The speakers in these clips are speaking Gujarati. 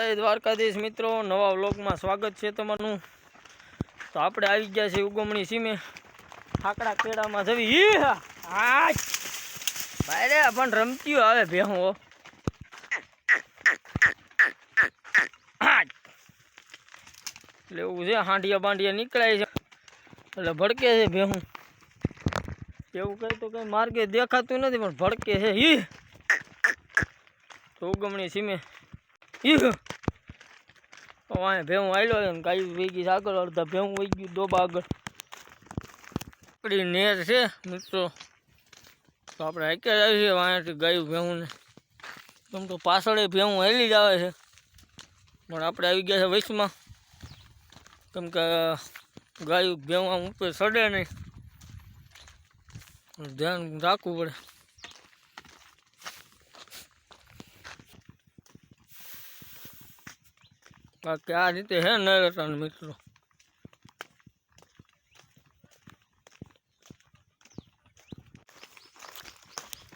જય દ્વારકાધીશ મિત્રો, નવા વ્લોગમાં સ્વાગત છે તમારું. તો આપણે આવી ગયા છીએ ઉગમણી સીમે. ખાકડા કેળામાં જવી. ભાઈ પણ રમતીઓ આવે ભેહું. એટલે એવું છે, હાંડિયા બાંડિયા નીકળાય છે. એટલે ભડકે છે ભેહું. એવું કઈ તો કઈ માર્ગે દેખાતું નથી, પણ ભડકે છે. ઈ! તો ઉગમણી સીમે. ઈ વાંહે ભેહું આવેલો છે ને ગાયું વેગી આગળ અડધા ભેહું વહી ગયું દોબા આગળ. આપણી નેર છે, મિત્રો. તો આપણે હાઈકે જ આવીએ અહીંયાથી ગાયું ભેવું ને કેમ તો પાછળ ભેવું હેલી જ આવે છે. પણ આપણે આવી ગયા છે વૈશમાં કેમ કે ગાયું ભેવું આમ ઉપર સડે નહીં. ધ્યાન રાખવું પડે. બાકી આ રીતે હે નરતન મિત્રો.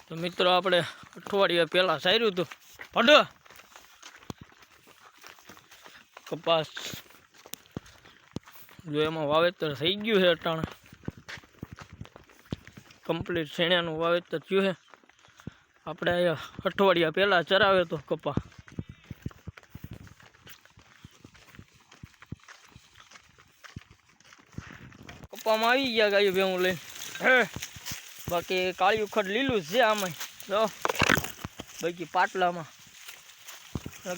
તો મિત્રો આપણે અઠવાડિયા પહેલાં સાર્યું હતું. પડો કપાસ. જો એમાં વાવેતર થઈ ગયું છે અટાણે. કમ્પ્લીટ શેણાનું વાવેતર થયું છે. આપણે અહીંયા અઠવાડિયા પહેલાં ચરાવે તો કપા કપામાં આવી ગયા ગાયું ભેવું લઈને. બાકી કાળિયું ખડ લીલું છે આમાં જો બાકી પાટલામાં.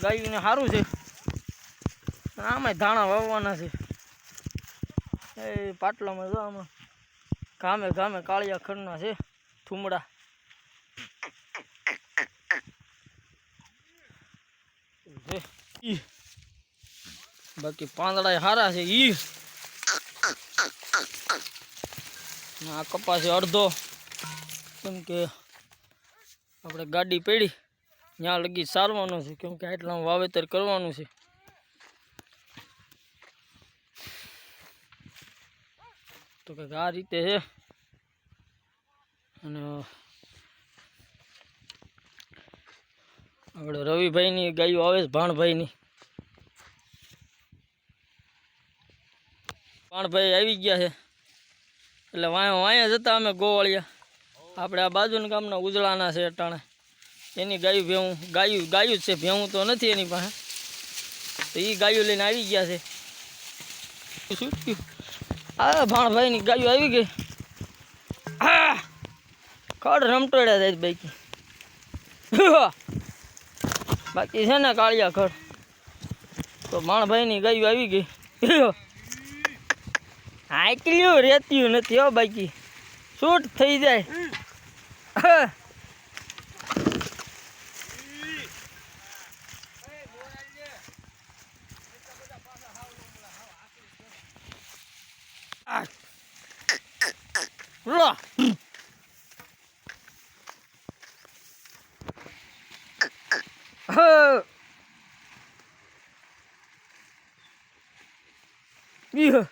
ગાયુંને સારું છે. આમાં ધાણા વાવવાના છે. એ પાટલામાં જો આમાં. ગામે ગામે કાળિયા ખડના છે થુમડા. બાકી પાંદડા સારા છે ઈ. આ કપાસ અડધો. કેમ કે આપણે ગાડી પડી, ત્યાં લગી સારવાનું છે. કેમ કે આટલા વાવેતર કરવાનું છે. તો કંઈક આ રીતે છે. અને આપણે રવિભાઈની ગાયો આવે છે, ભાણભાઈની. ભાણભાઈ આવી ગયા છે. એટલે વાંયો વાંયા જતા અમે ગોવાળિયા આપણે આ બાજુના ગામના ઉજળાના છે અટાણે. એની ગાયું ભેવું ગાયું ગાયું જ છે ભેવું તો નથી એની પાસે. તો એ ગાયું લઈને આવી ગયા છે. થયું આ ભાણભાઈની ગાયું આવી ગઈ. હા! ખડ રમટોડ્યા જાય બાકી બાકી છે ને કાળિયા ખડ તો ભાણભાઈની ગાયું આવી ગઈ. આટલ્યું રહેતું નથી હો બાકી. શૂટ થઈ જાય. આ. લો. હા. ઈહ.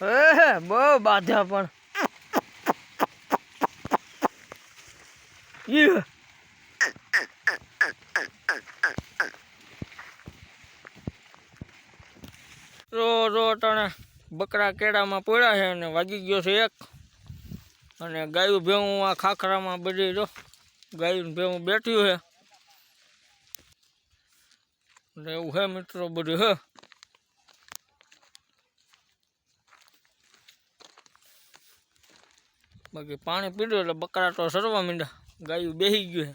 હે બહુ બાધા પણ. રો રો અટાણે બકરા કેળામાં પડ્યા છે અને વાગી ગયો છે એક. અને ગાયું ભેવું આ ખાખરામાં બધી જો, ગાયું ભેવું બેઠ્યું છે. એવું હે મિત્રો બધું, હે. બાકી પાણી પીધું એટલે બકરા તો સરવા માંડ્યા. ગાયું બેસી ગયું છે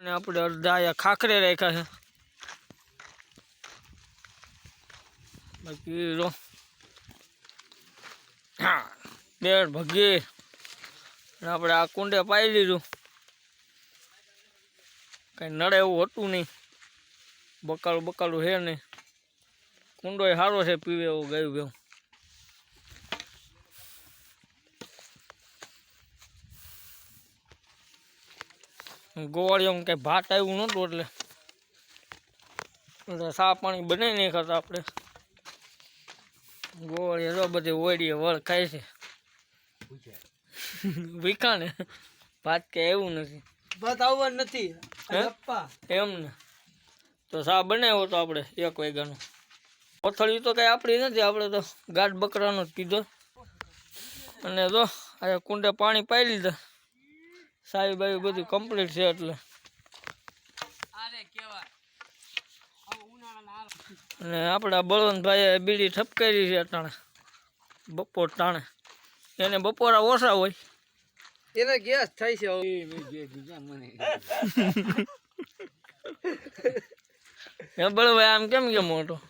અને આપણે અડધા ખાખરે રાખ્યા છે. બાકી રો. બેડ ભગી. આપણે આ કુંડે પાઈ લીધું કંઈ નડે એવું હતું નહીં. બકાલું બકાલું છે નહીં. કુંડો સારો છે પીવે એવું ગયું ગયું ગોવાળીઓમાં કંઈ ભાત આવ્યું નહોતું એટલે એટલે સા પાણી બનાવી નહીં કરતા આપણે. ગોળી તો બધી ઓળીએ વળ ખાય છે. વિકા ને ભાત કે એવું નથી. ભાત આવવા નથી? એમ ને તો સા બનાવ્યો તો આપણે એક વાગ્યાનો. કોથળી તો કઈ આપણી નથી આપણે તો ગાઢ બકરાનો જ કીધો. અને જો આ કુંડે પાણી પાઈ લીધા. સાહેબ બાવી બધું કમ્પ્લીટ છે એટલે. અને આપણા બળવંતભાઈએ બીડી ઠપકારી છે અટાણે બપોર ટાણે. એને બપોરા ઓછા હોય. એને ગેસ થાય છે. એ બળભાઈ આમ કેમ કે મોટો?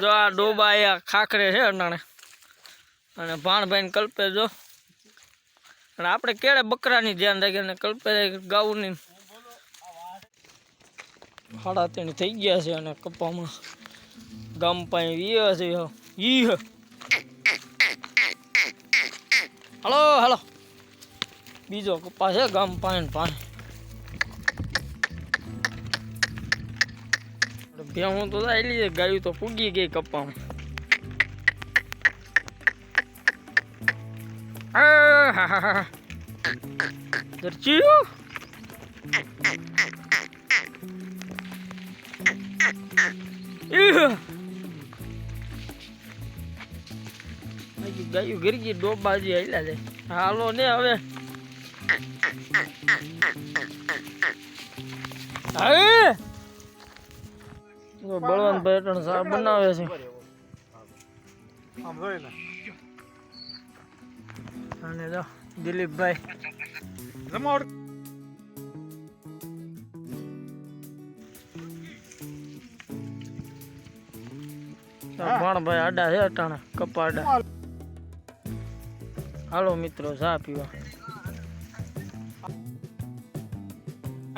જો આ ડોબા એ ખાખરે છે અટાણે. અને ભાણભાઈ કલ્પે જો. અને આપણે કેળે બકરાની ધ્યાન રાખીએ અને કલ્પે ગાઉની. ખાડા ત્રણ થઈ ગયા છે અને કપામાં ગામ પાસે વીએ છે ઈ. Hello hello. બીજો કપા છે ગામ પાસે પાસે ભેહું તો આવેલી છે ગાયું તો પૂગી ગઈ કપામાં આહાહાહા. દરજીયું. ઈહ. હજી ગાયું ગરગી ડોબાજી આયલા છે હાલો ને હવે હવે જો બળવંતભાઈ અટણ સા બનાવે છે. આમ જોઈ અને જો દિલીપભાઈ. રમાડ ભણભાઈ આડા છે અટાણા કપા આડા હાલો મિત્રો ચા પીવા.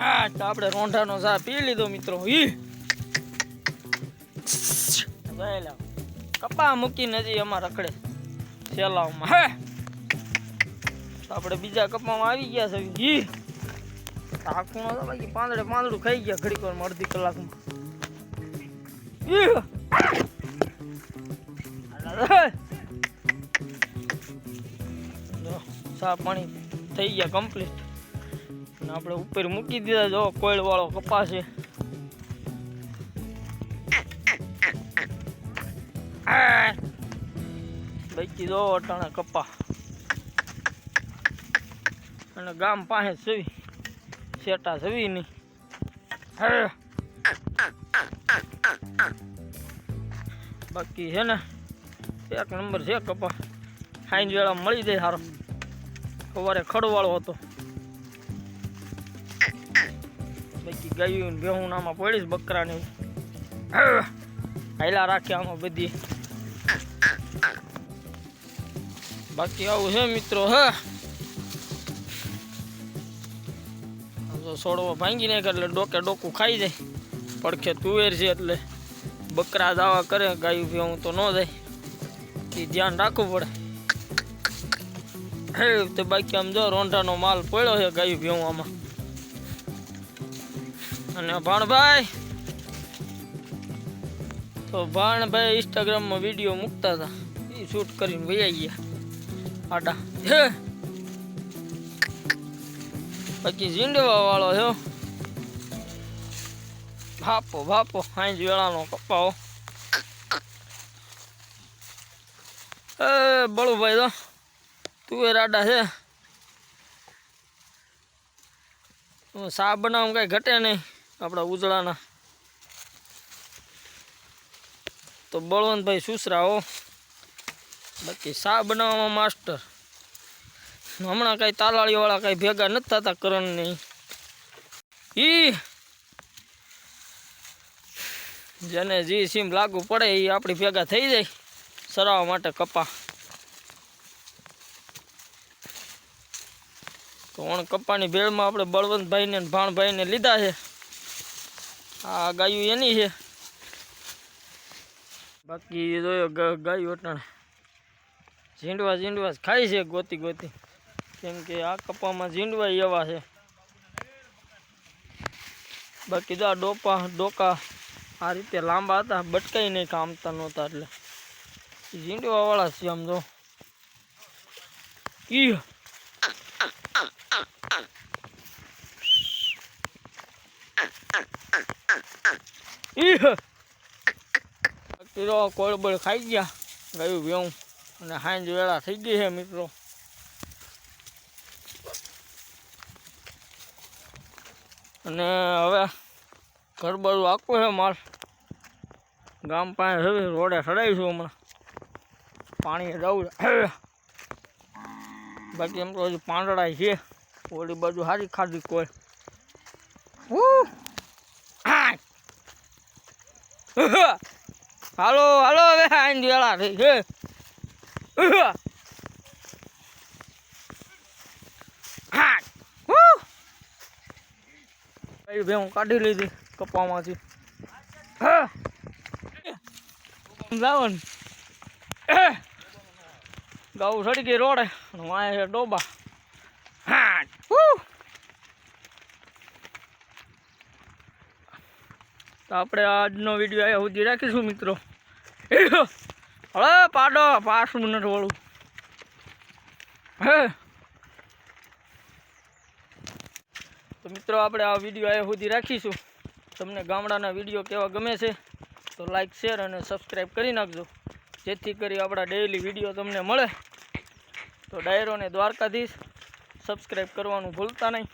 હા તો આપણે રોંઢાનો ચા પી લીધો મિત્રો. ઈ. લાવ. કપા મૂકીને હજી અમાર રખડે. સેલાવમાં. હે! આપણે બીજા કપામાં આવી ગયા છે. ઘી ટાકુનો તો બાકી પાંદડે પાંદડું ખાઈ ગયા ઘડીક વારમાં અડધી કલાકમાં. સા પાણી થઈ ગયા કમ્પ્લીટ અને આપણે ઉપર મૂકી દીધા જો કોઈલ વાળો કપાસ છે. બાકી જો અટાણે કપા. અને ગામ પાસે સવી સેટા સવી નહીં. બાકી છે ને, એક નંબર છે કપા. સાંજ વેળા મળી જાય સારો સવારે ખડવાળો હતો. બાકી ગાયું ભેહું આમાં પડીશ બકરાની. હાયલા રાખે આમાં બધી. બાકી આવું છે મિત્રો, હે? છોડવો ભાંગી નાખે એટલે ડોકે ડોકું ખાઈ જાય. પડખે તુવેર છે એટલે બકરા દાવા કરે, ગાયું ભેહું તો ન જાય. એ ધ્યાન રાખવું પડે. હે, તો બાકી આમ જો રોંઢાનો માલ પડ્યો છે ગાયું ભેહું આમાં. અને ભાણભાઈ, તો ભાણભાઈ ઇન્સ્ટાગ્રામમાં વીડિયો મૂકતા હતા. એ શૂટ કરીને વૈયા ગયા. આડા. હે. બાકી જીંડવા વાળો હો. ભાપો ભાપો સાંજ વેળાનો કપાવો એ બળુભાઈ તો. તું એ રાડા છે. સા બનાવ કાંઈ ઘટે નહીં આપણા ઉજળાના. તો બળવંતભાઈ સુસરા હો. બાકી શા બનાવવામાં માસ્ટર? હમણાં કાંઈ તાલાળીવાળા કાંઈ ભેગા નથી થતા કરણ નહીં ઈ! જેને જે સીમ લાગુ પડે એ આપણી ભેગા થઈ જાય, સરાવવા માટે કપા. તો કપ્પાની ભેળમાં આપણે બળવંતભાઈને ને ભાણભાઈને લીધા છે. આ ગાયું એની છે. બાકી ગાયું અટાણે. ઝીંડવા ઝીંડવા ખાય છે ગોતી ગોતી. કેમ કે આ કપામાં ઝીંડવા એવા છે. બાકી જો આ ડોપા, ડોકા આ રીતે લાંબા હતા બટકાઈ નહીં કામતા નહોતા એટલે. ઝીંડવાવાળા છે આમ જો. ઈ. ઈ. કોળબળ ખાઈ ગયા, ગયું ભેવું અને હાંજ વેળા થઈ ગઈ છે મિત્રો. અને હવે ઘર બાજુ આખું છે માલ. ગામ પાસે હવે રોડે ચડાવીશું હમણાં. પાણી જવું બાકી એમ તો હજી પાંદડા છે. ઓલી બાજુ સારી ખાધી કોઈ. હાલો હાલો, હવે આઈને વેળા થઈ છે. હા ઉહ. કઈ ભે હું કાઢી લીધી કપામાંથી જાવન ગાઉ સડી ગઈ રોડે વાય છે ડોબા હા. તો આપણે આજનો વીડિયો અહીંયા સુધી રાખીશું મિત્રો હવે પાડો પાંચ મિનિટ વાળું હે. તો મિત્રો, આપણે આ વીડિયો અહીંયા સુધી રાખીશું. તમને ગામડાના વીડિયો કેવા ગમે છે, તો લાઈક શેર અને સબસ્ક્રાઈબ કરી નાખજો. જેથી કરી આપણા ડેઈલી વીડિયો તમને મળે. તો ડાયરો ને દ્વારકાધીશ સબસ્ક્રાઈબ કરવાનું ભૂલતા નહીં.